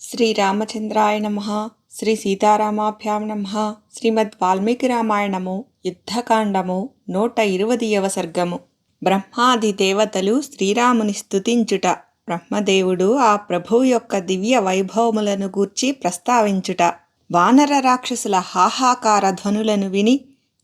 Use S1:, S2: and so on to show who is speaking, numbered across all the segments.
S1: శ్రీరామచంద్రాయ నమ శ్రీ సీతారామాభ్యాం నమ శ్రీమద్ వాల్మీకి రామాయణము యుద్ధకాండము నూట ఇరవదియవ సర్గము. బ్రహ్మాది దేవతలు శ్రీరాముని స్థుతించుట బ్రహ్మదేవుడు ఆ ప్రభువు యొక్క దివ్య వైభవములను గూర్చి ప్రస్తావించుట వానర రాక్షసుల హాహాకార ధ్వనులను విని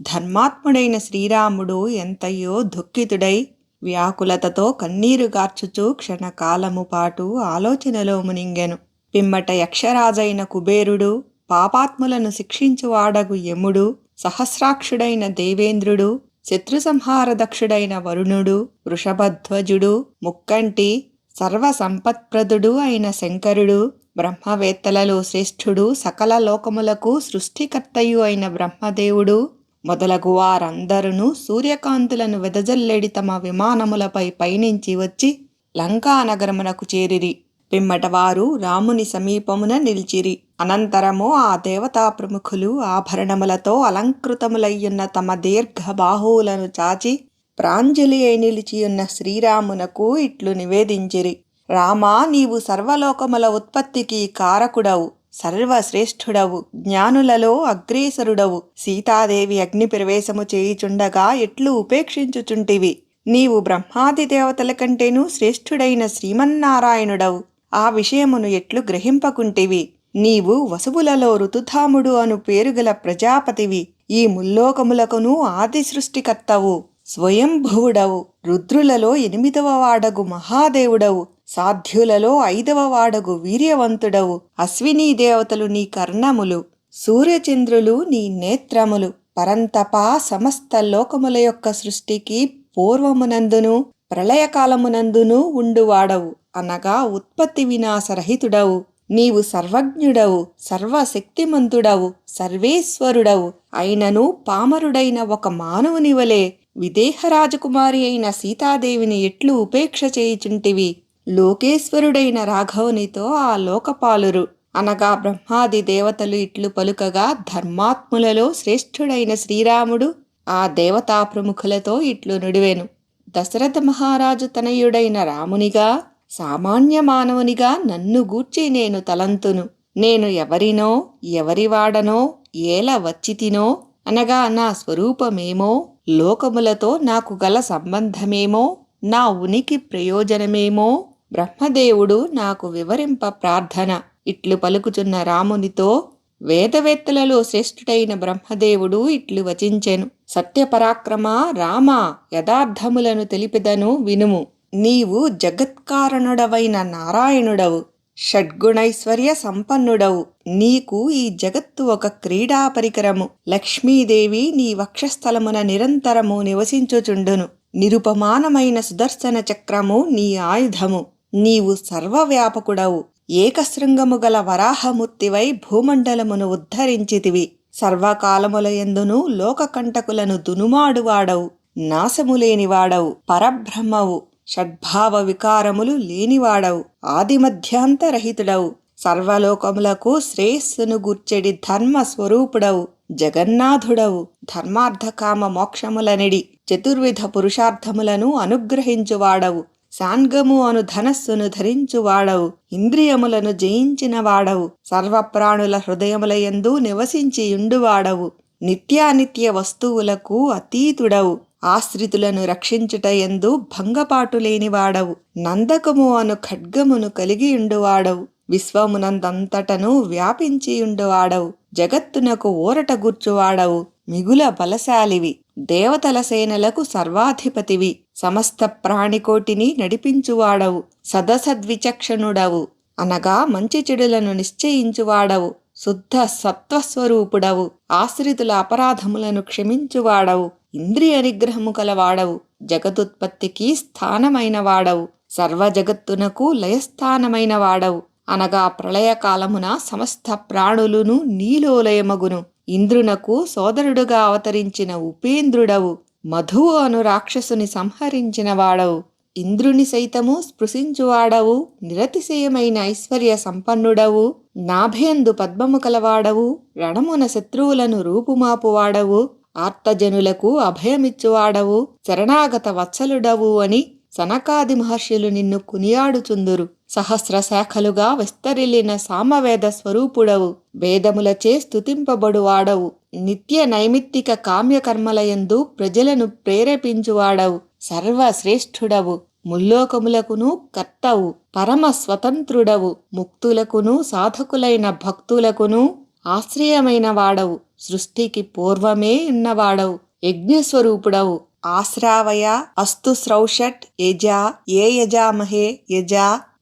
S1: ధర్మాత్ముడైన శ్రీరాముడు ఎంతయో దుఃఖితుడై వ్యాకులతతో కన్నీరు గార్చుచూ క్షణకాలము పాటు ఆలోచనలో మునింగెను. పిమ్మట యక్షరాజైన కుబేరుడు పాపాత్ములను శిక్షించువాడగు యముడు సహస్రాక్షుడైన దేవేంద్రుడు శత్రు సంహారదక్షుడైన వరుణుడు వృషభధ్వజుడు ముక్కంటి సర్వ సంపత్ప్రదుడు అయిన శంకరుడు బ్రహ్మవేత్తలలో శ్రేష్ఠుడు సకల లోకములకు సృష్టికర్తయు అయిన బ్రహ్మదేవుడు మొదలగు వారందరూ సూర్యకాంతులను వెదజల్లెడి తమ విమానములపై పయనించి వచ్చి లంకా నగరమునకు చేరిరి. పిమ్మట వారు రాముని సమీపమున నిలిచిరి. అనంతరము ఆ దేవతా ప్రముఖులు ఆభరణములతో అలంకృతములయ్యున్న తమ దీర్ఘ బాహువులను చాచి ప్రాంజలి అయి నిలిచియున్న శ్రీరామునకు ఇట్లు నివేదించిరి. రామా నీవు సర్వలోకముల ఉత్పత్తికి కారకుడవు సర్వశ్రేష్ఠుడవు జ్ఞానులలో అగ్రేసరుడవు. సీతాదేవి అగ్ని ప్రవేశము చేయుచుండగా ఎట్లు ఉపేక్షించుచుంటివి? నీవు బ్రహ్మాది దేవతల కంటేనూ శ్రేష్ఠుడైన శ్రీమన్నారాయణుడవు. ఆ విషయమును ఎట్లు గ్రహింపకుంటివి? నీవు వసువులలో ఋతుధాముడు అను పేరుగల ప్రజాపతివి. ఈ ముల్లోకములకును ఆది సృష్టికర్తవు స్వయంభువుడవు. రుద్రులలో ఎనిమిదవ వాడగు మహాదేవుడవు. సాధ్యులలో ఐదవ వాడగు వీర్యవంతుడవు. అశ్వినీ దేవతలు నీ కర్ణములు. సూర్యచంద్రులు నీ నేత్రములు. పరంతపా సమస్త లోకముల యొక్క సృష్టికి పూర్వమునందును ప్రళయకాలమునందును ఉండువాడవు. అనగా ఉత్పత్తి వినాశరహితుడవు. నీవు సర్వజ్ఞుడవు సర్వశక్తిమంతుడవు సర్వేశ్వరుడవు. అయినను పామరుడైన ఒక మానవునివలే విదేహరాజకుమారి విదేహ రాజకుమారి అయిన సీతాదేవిని ఎట్లు ఉపేక్ష చేయుచుంటివి? లోకేశ్వరుడైన రాఘవునితో ఆ లోకపాలురు. అనగా బ్రహ్మాది దేవతలు ఇట్లు పలుకగా ధర్మాత్ములలో శ్రేష్ఠుడైన శ్రీరాముడు ఆ దేవతా ప్రముఖులతో ఇట్లు నుడివెను. దశరథ మహారాజు తనయుడైన రామునిగా సామాన్య మానవునిగా నన్ను గూర్చి నేను తలంతును. నేను ఎవరినో ఎవరివాడనో ఏల వచ్చితినో అనగా నా స్వరూపమేమో లోకములతో నాకు గల సంబంధమేమో నా ఉనికి ప్రయోజనమేమో బ్రహ్మదేవుడు నాకు వివరింప ప్రార్థన. ఇట్లు పలుకుచున్న రామునితో వేదవేత్తలలో శ్రేష్ఠుడైన బ్రహ్మదేవుడు ఇట్లు వచించెను. సత్యపరాక్రమ రామ యథార్థములను తెలిపిదను వినుము. నీవు జగత్కారణుడవైన నారాయణుడవు షడ్గుణైశ్వర్య సంపన్నుడవు. నీకు ఈ జగత్తు ఒక క్రీడా పరికరము. లక్ష్మీదేవి నీ వక్షస్థలమున నిరంతరము నివసించుచుండును. నిరుపమానమైన సుదర్శన చక్రము నీ ఆయుధము. నీవు సర్వవ్యాపకుడవు. ఏకశృంగము గల వరాహమూర్తివై భూమండలమును ఉద్ధరించితివి. సర్వకాలములయందును లోకకంటకులను దునుమాడువాడవు. నాశములేనివాడవు. పరబ్రహ్మవు. షడ్భావ వికారములు లేనివాడవు. ఆదిమధ్యాంతరహితుడవు. సర్వలోకములకు శ్రేయస్సును గుర్చెడి ధర్మ స్వరూపుడవు జగన్నాథుడవు. ధర్మార్థకామ మోక్షములనిడి. చతుర్విధ పురుషార్థములను అనుగ్రహించువాడవు. సాంగము అను ధనస్సును ధరించువాడవు. ఇంద్రియములను జయించినవాడవు. సర్వప్రాణుల హృదయములయందు నివసించియుండువాడవు. నిత్యానిత్య వస్తువులకు అతీతుడవు. ఆశ్రితులను రక్షించుట ఎందు భంగపాటు లేనివాడవు నందకము అను ఖడ్గమును కలిగియుండువాడవు విశ్వమునందంతటను వ్యాపించియుండువాడవు జగత్తునకు ఊరట గుర్చువాడవు. మిగుల బలశాలివి. దేవతల సేనలకు సర్వాధిపతివి. సమస్త ప్రాణికోటిని నడిపించువాడవు. సదసద్విచక్షణుడవు. అనగా మంచి చెడులను నిశ్చయించువాడవు. శుద్ధ సత్వస్వరూపుడవు. ఆశ్రితుల అపరాధములను క్షమించువాడవు. ఇంద్రియ నిగ్రహము కలవాడవు. జగదుత్పత్తికి స్థానమైన వాడవు. సర్వ జగత్తునకు లయస్థానమైన వాడవు. అనగా ప్రళయకాలమున సమస్త ప్రాణులును నీలోలయమగును. ఇంద్రునకు సోదరుడుగా అవతరించిన ఉపేంద్రుడవు. మధువు అను రాక్షసుని సంహరించిన వాడవు. ఇంద్రుని సైతము స్పృశించువాడవు. నిరతిశయమైన ఐశ్వర్య సంపన్నుడవు. నాభేందు పద్మము కలవాడవు. రణమున శత్రువులను రూపుమాపువాడవు. ఆర్తజనులకు అభయమిచ్చువాడవు శరణాగత వత్సలుడవు అని సనకాది మహర్షులు నిన్ను కునియాడుచుందురు. సహస్ర శాఖలుగా విస్తరిల్లిన సామవేద స్వరూపుడవు వేదములచే స్తుతింపబడువాడవు నిత్య నైమిత్తిక కామ్యకర్మలయందు ప్రజలను ప్రేరేపించువాడవు సర్వశ్రేష్ఠుడవు ముల్లోకములకును కర్తవు పరమ స్వతంత్రుడవు ముక్తులకును సాధకులైన భక్తులకును ఆశ్రయమైన వాడవు సృష్టికి పూర్వమే ఉన్నవాడవు. యజ్ఞస్వరూపుడవు. ఆశ్రావయ అస్తు శ్రౌషట్ యజా ఏ యజామహే యజ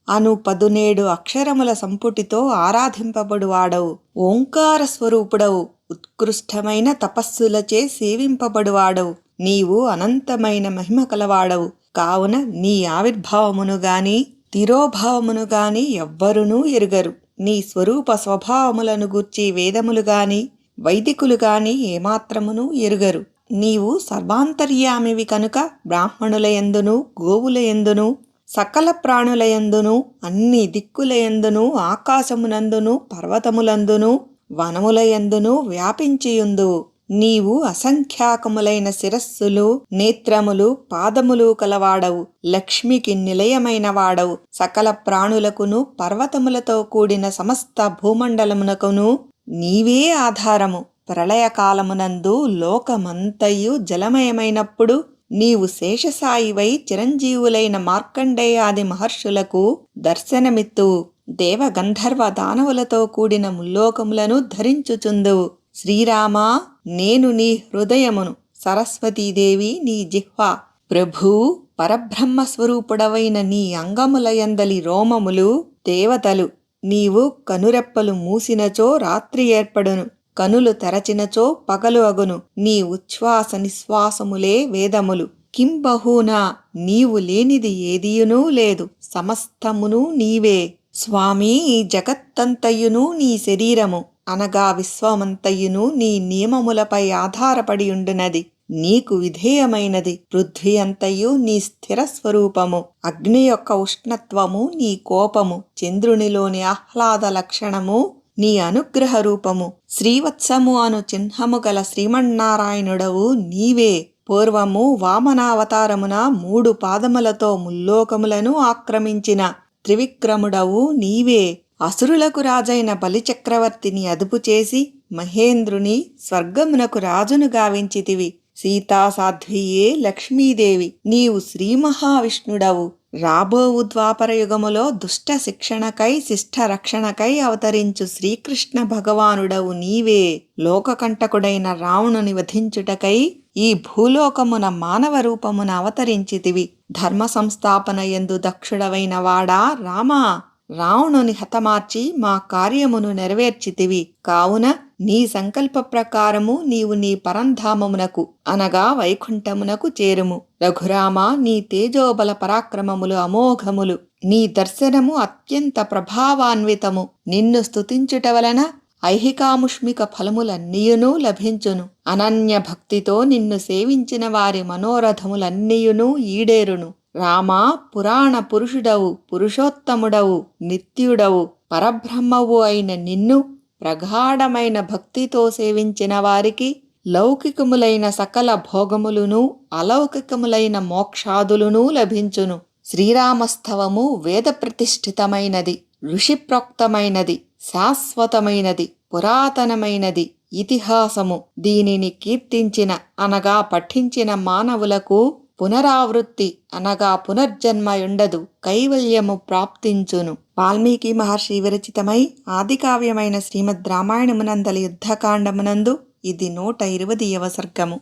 S1: అను పదునేడు అక్షరముల సంపుటితో ఆరాధింపబడువాడవు. ఓంకార స్వరూపుడవు. ఉత్కృష్టమైన తపస్సులచే సేవింపబడువాడవు. నీవు అనంతమైన మహిమ కలవాడవు. కావున నీ ఆవిర్భావమును గాని తిరోభావమును గాని ఎవ్వరునూ ఎరుగరు. నీ స్వరూప స్వభావములను గూర్చి వేదములు గాని వైదికులు గాని ఏమాత్రమును ఎరుగరు. నీవు సర్వాంతర్యామివి కనుక బ్రాహ్మణులయందును గోవులయందును సకల ప్రాణులయందును అన్ని దిక్కులయందును ఆకాశమునందును పర్వతములందును వనములయందును వ్యాపించియుందువు. నీవు అసంఖ్యాకములైన శిరస్సులు నేత్రములు పాదములు కలవాడవు. లక్ష్మికి నిలయమైన వాడవు. సకల ప్రాణులకును పర్వతములతో కూడిన సమస్త భూమండలమునకును నీవే ఆధారము. ప్రళయకాలమునందు లోకమంతయు జలమయమైనప్పుడు నీవు శేషసాయివై చిరంజీవులైన మార్కండేయాది మహర్షులకు దర్శనమిత్తు దేవగంధర్వ దానవులతో కూడిన ముల్లోకములను ధరించుచుందువు. శ్రీరామా నేను నీ హృదయమును సరస్వతీదేవి నీ జిహ్వ. ప్రభూ పరబ్రహ్మ స్వరూపుడవైన నీ అంగములయందలి రోమములు దేవతలు నీవు కనురెప్పలు మూసినచో రాత్రి ఏర్పడును. కనులు తెరచినచో పగలు అగును. నీ ఉచ్ఛ్వాస నిశ్వాసములే వేదములు. కింబహూనా నీవు లేనిది ఏదియునూ లేదు. సమస్తమును నీవే. స్వామి ఈ జగత్తంతయును నీ శరీరము. అనగా విశ్వమంతయును నీ నియమములపై ఆధారపడి ఉండునది. నీకు విధేయమైనది. పృథ్వీ అంతయు నీ స్థిర స్వరూపము అగ్ని యొక్క ఉష్ణత్వము నీ కోపము. చంద్రునిలోని ఆహ్లాద లక్షణము నీ అనుగ్రహ రూపము. శ్రీవత్సము అను చిహ్నము గల శ్రీమన్నారాయణుడవు నీవే. పూర్వము వామనావతారమున మూడు పాదములతో ముల్లోకములను ఆక్రమించిన త్రివిక్రముడవు నీవే. అసురులకు రాజైన బలిచక్రవర్తిని అదుపు చేసి మహేంద్రుని స్వర్గమునకు రాజును గావించితివి. సీతాసాధ్వియే లక్ష్మీదేవి. నీవు శ్రీ మహావిష్ణుడవు రాబోవు ద్వాపరయుగములో దుష్ట శిక్షణకై శిష్ట రక్షణకై అవతరించు శ్రీకృష్ణ భగవానుడవు నీవే. లోకకంటకుడైన రావణుని వధించుటకై ఈ భూలోకమున మానవ రూపమున అవతరించితివి. ధర్మ సంస్థాపన ఎందు దక్షుడవైన వాడా రామా. రావణుని హతమార్చి మా కార్యమును నెరవేర్చితివి. కావున నీ సంకల్ప ప్రకారము నీవు నీ పరంధామమునకు అనగా వైకుంఠమునకు చేరుము. రఘురామ నీ తేజోబల పరాక్రమములు అమోఘములు. నీ దర్శనము అత్యంత ప్రభావాన్వితము. నిన్ను స్తుతించుట వలన ఐహికాముష్మిక ఫలములన్నీయునూ లభించును. అనన్య భక్తితో నిన్ను సేవించిన వారి మనోరథములన్నీయునూ ఈడేరును. రామా పురాణ పురుషుడవు పురుషోత్తముడవు నిత్యుడవు పరబ్రహ్మవు అయిన నిన్ను ప్రగాఢమైన భక్తితో సేవించిన వారికి లౌకికములైన సకల భోగములును అలౌకికములైన మోక్షాదులును లభించును. శ్రీరామస్తవము వేద ప్రతిష్ఠితమైనది ఋషిప్రోక్తమైనది శాశ్వతమైనది పురాతనమైనది ఇతిహాసము. దీనిని కీర్తించిన అనగా పఠించిన మానవులకు పునరావృత్తి అనగా పునర్జన్మయుండదు కైవల్యము ప్రాప్తించును. వాల్మీకి మహర్షి విరచితమై ఆదికావ్యమైన శ్రీమద్ రామాయణమునందలి యుద్ధకాండమునందు ఇది నూట ఇరవదియవ సర్గము.